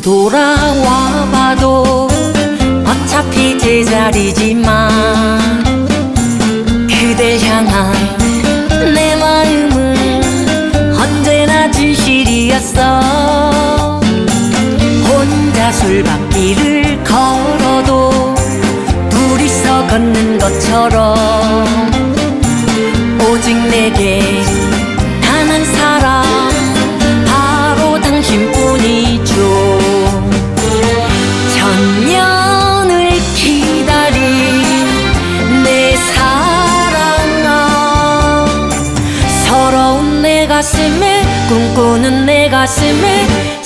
돌아와 봐도 어차피 제자리지만 그댈 향한 내 마음은 언제나 진실이었어. 혼자 술밭길을 걸어도 둘이서 걷는 것처럼 오직 내게 꿈꾸는 내 가슴에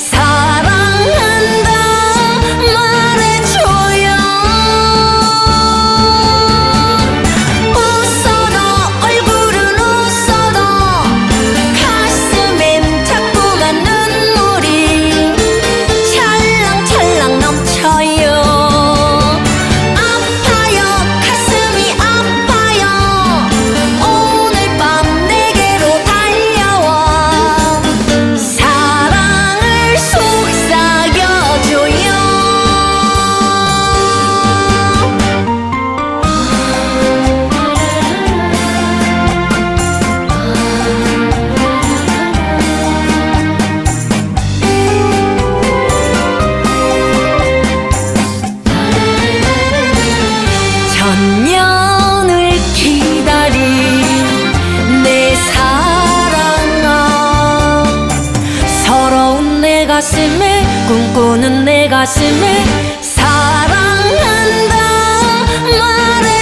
꿈꾸는 내 가슴에 사랑한다 말해.